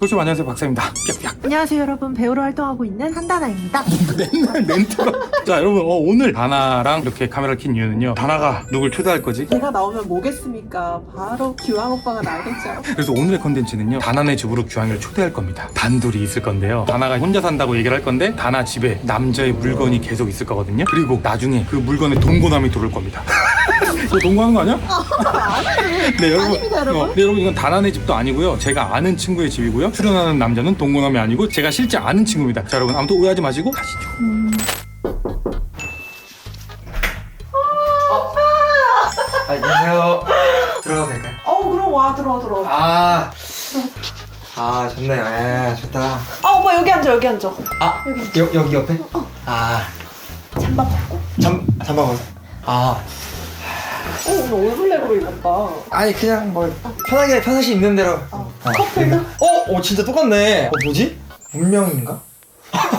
소심 안녕하세요 박사입니다. 안녕하세요 여러분 배우로 활동하고 있는 한다나입니다 맨날 멘트가. 자 여러분 어, 오늘 다나랑 이렇게 카메라를 킨 이유는요. 다나가 누굴 초대할 거지? 제가 나오면 뭐겠습니까 바로 규환 오빠가 나오겠죠 그래서 오늘의 컨텐츠는요. 다나네 집으로 규환이를 초대할 겁니다. 단둘이 있을 건데요. 다나가 혼자 산다고 얘기를 할 건데 다나 집에 남자의 물건이 계속 있을 거거든요. 그리고 나중에 그 물건에 동고남이 들어올 겁니다. 저 동거하는 거 아니야? 네 여러분. 아닙니다, 여러분. 어, 네 여러분 이건 다나네 집도 아니고요. 제가 아는 친구의 집이고요. 출연하는 남자는 동고남이 아니고 제가 실제 아는 친구입니다. 자 여러분 아무튼 오해하지 마시고 가시죠. 아, 안녕하세요. 들어가도 될까요? 어 그럼 와 들어와 들어와 아, 아 좋네요. 예, 좋다. 아 오빠 여기 앉아 여기 앉아 아, 여, 여기 옆에? 아, 잠바 벗고 잠, 보세요. 아, 어 오늘 내고 입었다 아니 그냥 뭐 편하게 편하시 있는 대로. 어. 어, 커플도? 어, 어, 진짜 똑같네. 어, 뭐지? 운명인가? 아,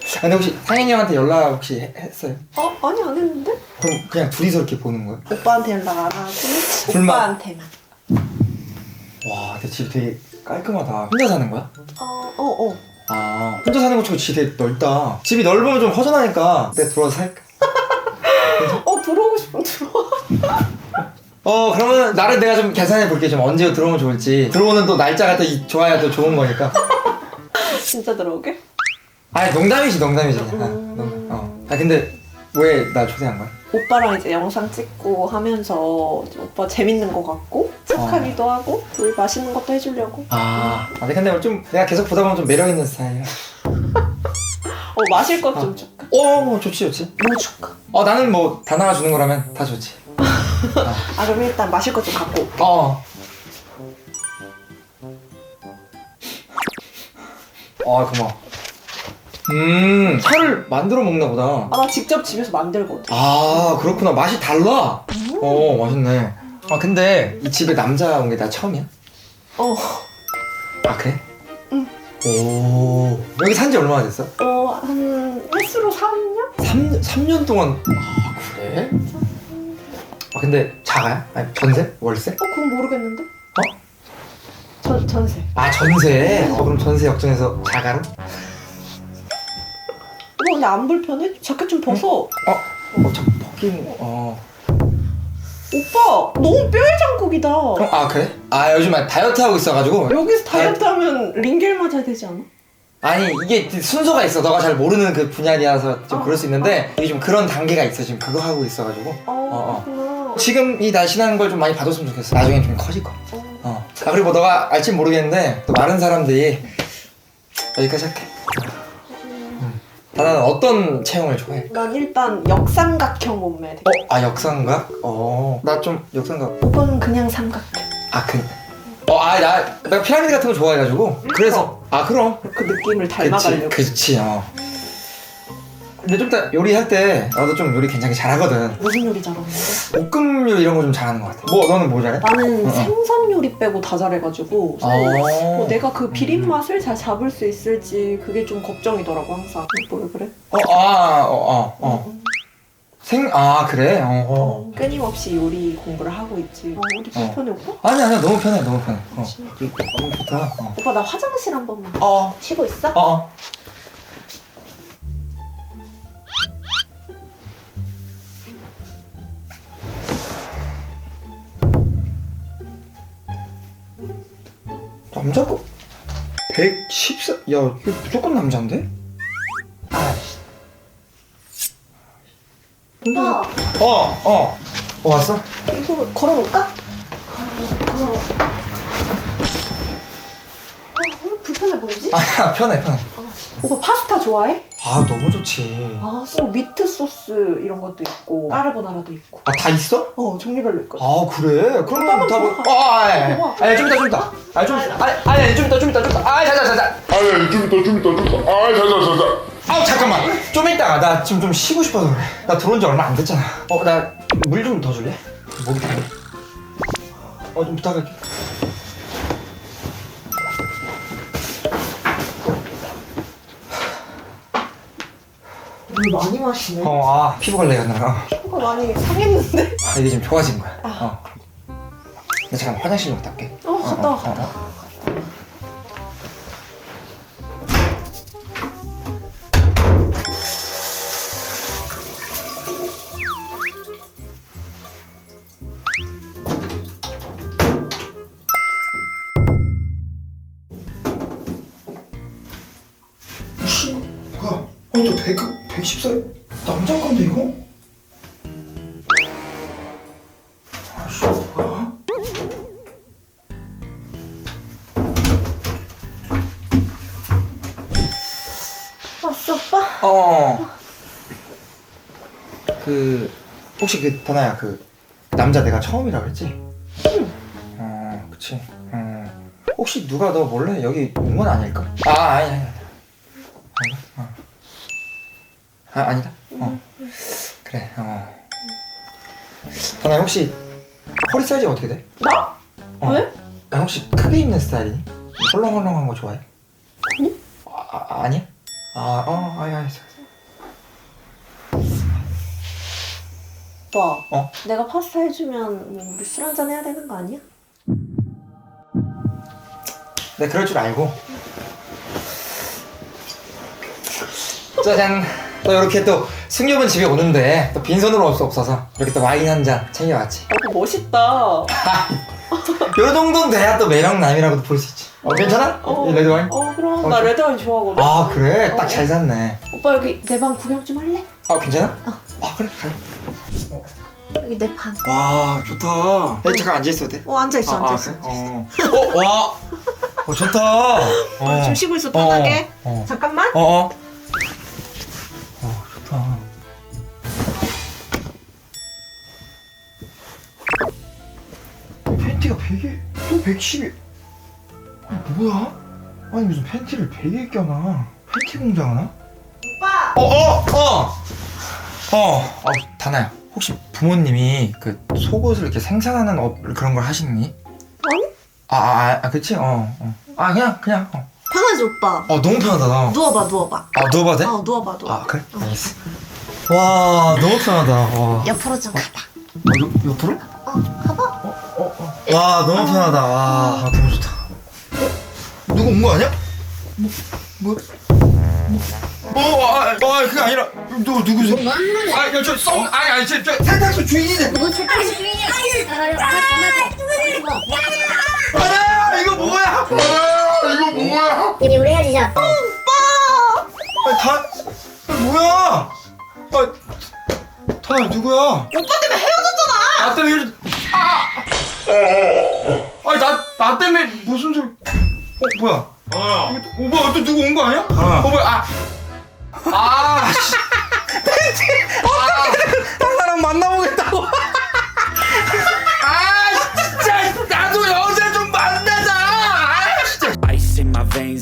근데 혹시 상현이 형한테 연락 혹시 해- 했어요? 어 아니 안 했는데 그럼 그냥 둘이서 이렇게 보는 거예요? 오빠한테 연락 안 하고 불만. 오빠한테만 와, 근데 집 되게 깔끔하다. 혼자 사는 거야? 어 어 어 아, 혼자 사는 거 치고 집이 되게 넓다. 집이 넓으면 좀 허전하니까 내가 들어와서 살까? 어, 들어오고 싶으면 들어와. 어 그러면 나를 내가 좀 계산해 볼게. 좀 언제 들어오면 좋을지. 들어오는 또 날짜가 또 이- 좋아야 또 좋은 거니까. 진짜 들어오게? 아니 농담이지 농담이지. 아, 음. 농- 어. 아 근데 왜 나 초대한 거야? 오빠랑 이제 영상 찍고 하면서 이제 오빠 재밌는 거 같고 착하기도 하고 우리 맛있는 것도 해주려고. 아 아니 근데 좀 내가 계속 보다 보면 좀 매력 있는 스타일이야 어 마실 것 좀 줄까? 어 좋지 좋지 뭐 줄까? 어 나는 뭐 다나가 주는 거라면 다 좋지 아 그럼 일단 마실 것 좀 갖고 올게 어 아, 고마워. 음, 차를 만들어 먹나 보다. 아 나 직접 집에서 만들거든 아 그렇구나 맛이 달라 어 맛있네 아 근데 이 집에 남자 온 게 나 처음이야? 어, 아 그래? 응. 오 여기 산지 얼마나 됐어? 어, 한 횟수로 3년? 3, 3년 동안 아 그래? 아 근데 자가야? 아니 전세? 월세? 어, 그건 모르겠는데? 어? 전, 전세 아 전세 어 그럼 전세 역전해서 자가로? 오빠 근데 안 불편해? 자켓 좀 벗어 어 저 벗긴 어. 오빠 너무 뼈의 장국이다. 어, 아 그래? 아 요즘 다이어트 하고 있어가지고. 여기서 다이어트 하면 링겔 맞아야 되지 않아? 아니 이게 순서가 있어. 너가 잘 모르는 그 분야라서 좀 어, 그럴 수 있는데 이게 좀 그런 단계가 있어. 지금 그거 하고 있어가지고. 어, 어. 그렇구나. 지금 이 날씬한 걸 좀 많이 봐줬으면 좋겠어. 나중엔 좀 커질 거 어. 어. 아 그리고 너가 알지 모르겠는데 또 마른 사람들이 여기까지 할게 나는 어떤 체형을 좋아해? 난 일단 역삼각형 몸매. 되게 어? 아 역삼각? 어 나 좀 역삼각. 오빠는 그냥 삼각형. 아 그... 어 아나 내가 피라미드 같은 거 좋아해가지고. 그래서. 아 그럼? 그 느낌을 그치 닮아가려고. 그치 어 근데 좀 이따 요리할 때 나도 좀 요리 괜찮게 잘하거든 무슨 요리 잘하는데? 볶음 요리 이런 거 좀 잘하는 것 같아 뭐 너는 뭐 잘해? 나는 어. 생선 요리 빼고 다 잘해가지고 어. 어, 내가 그 비린 맛을 잘 잡을 수 있을지 그게 좀 걱정이더라고 항상 뭐 왜 그래? 어, 아, 어, 어, 어. 생, 아, 그래? 어, 어. 어, 끊임없이 요리 공부를 하고 있지 어, 어디 불편해 오빠? 아니, 아니, 너무 편해, 너무 편해. 어. 너무 좋다. 어. 오빠 나 화장실 한 번만 어, 쉬고 있어? 어, 어. 남자가 114? 야, 이거 무조건 남자인데? 아, 오빠 어, 어. 어, 왔어? 이거 걸어볼까? 걸어 아, 왜불 편해 보이지? 아, 편해, 편해. 오빠 파스타 좋아해? 아, 너무 좋지. 아, 또 미트 소스 이런 것도 있고 까르보나라도 있고 아, 다 있어? 어 종류별로 있거든 아 그래? 그럼 다 뭐? 봐봐. 아, 아니, 봐봐. 아니, 좀 이따, 좀 이따. 아니, 좀, 아니, 아니, 좀 이따, 좀 이따, 좀 이따. 아, 자자, 자자. 아니 아니 좀 이따 좀 이따 좀 이따 아 자자 자자 아우, 잠깐만. 좀 이따가 나 지금 좀 쉬고 싶어서 그래. 나 들어온 지 얼마 안 됐잖아. 어, 나 물 좀 더 줄래? 목이 타네. 어, 좀 부탁할게. 물 많이 마시네. 어, 아, 피부 관리가 나. 어. 피부가 많이 상했는데? 아, 이게 좀 좋아진 거야. 아. 어. 나 잠깐 화장실 갔다 올게. 어, 갔다 와, 어, 어, 갔다 와. 혹시 어, 아, 또 배가? 110살 남자 건데 이거? 아씨 뭐야? 왔어 오빠? 어. 그 혹시 그 다나야 그 남자 내가 처음이라 그랬지? 응. 어, 그치. 어. 혹시 누가 너 몰래 여기 온 건 아닐까? 아. 아니. 아니. 어. 아, 아니다. 어. 그래. 어. 다나야 혹시 허리 사이즈 어떻게 돼? 나? 어. 왜? 아, 혹시 크게 입는 스타일이니? 헐렁헐렁한 거 좋아해? 아니. 아, 아 아니야? 아, 어, 아니 아니. 오빠 어? 내가 파스타 해주면 뭐 우리 술 한잔 해야 되는 거 아니야? 네, 그럴 줄 알고. 짜잔. 또 이렇게 또 승엽은 집에 오는데 또 빈손으로 올 수 없어서 이렇게 또 와인 한 잔 챙겨왔지. 오빠 멋있다 요 정도는 돼야 또 매력남이라고도 볼 수 있지. 어, 괜찮아? 어. 이 레드 와인? 어 그럼 어, 나 저- 레드와인 좋아하거든 아, 그래? 어. 딱잘 샀네. 오빠 여기 내 방 구경 좀 할래? 아, 괜찮아? 아, 그래, 그래. 여기 내 방 와, 좋다. 야, 잠깐 앉아 있어도 돼? 어 앉아있어 아, 앉아있어 그래? 어. 어, 와. 어, 좋다. 어. 좀 쉬고 있어 편하게 어. 잠깐만 어, 어. 어, 110이. 아니, 뭐야? 아니, 무슨 팬티를 100에 껴놔? 팬티 공장 하나? 오빠 어, 어, 어! 어, 어, 다나야. 혹시 부모님이 그 속옷을 이렇게 생산하는 업 그런 걸 하시니? 아니 아, 아, 아, 그치? 어, 어. 아, 그냥, 그냥, 어. 편하지 오빠 어, 너무 편하다, 나. 누워봐 누워봐 아, 누워봐도 돼? 어 누워봐 누워봐 아 그래? 알겠어 와 너무 편하다 와 옆으로 좀 가봐 어, 옆, 옆으로? 어 가봐. 와 너무 편하다 와 아, 너무 좋다 어? 누구 온 거 아니야? 뭐? 뭐? 뭐? 어, 아, 아, 그게 아니라 누구 누구세요? 아, 야, 저 썸, 아니, 아니, 저, 저 세탁소 주인이네. 뭐 세탁소 주인이야? 아, 이거 뭐야? 아 이거 뭐야? 우리 우리 헤어지자. 아, 다, 아, 뭐야? 아, 다 누구야? 오빠 때문에 헤어졌잖아 나 때문에 헤어졌. 아! 아니 나, 나 때문에 무슨 소리? 어 뭐야? 어. 어 뭐야 또 누구 온 거 아니야? 어 뭐야 아. 아 씨.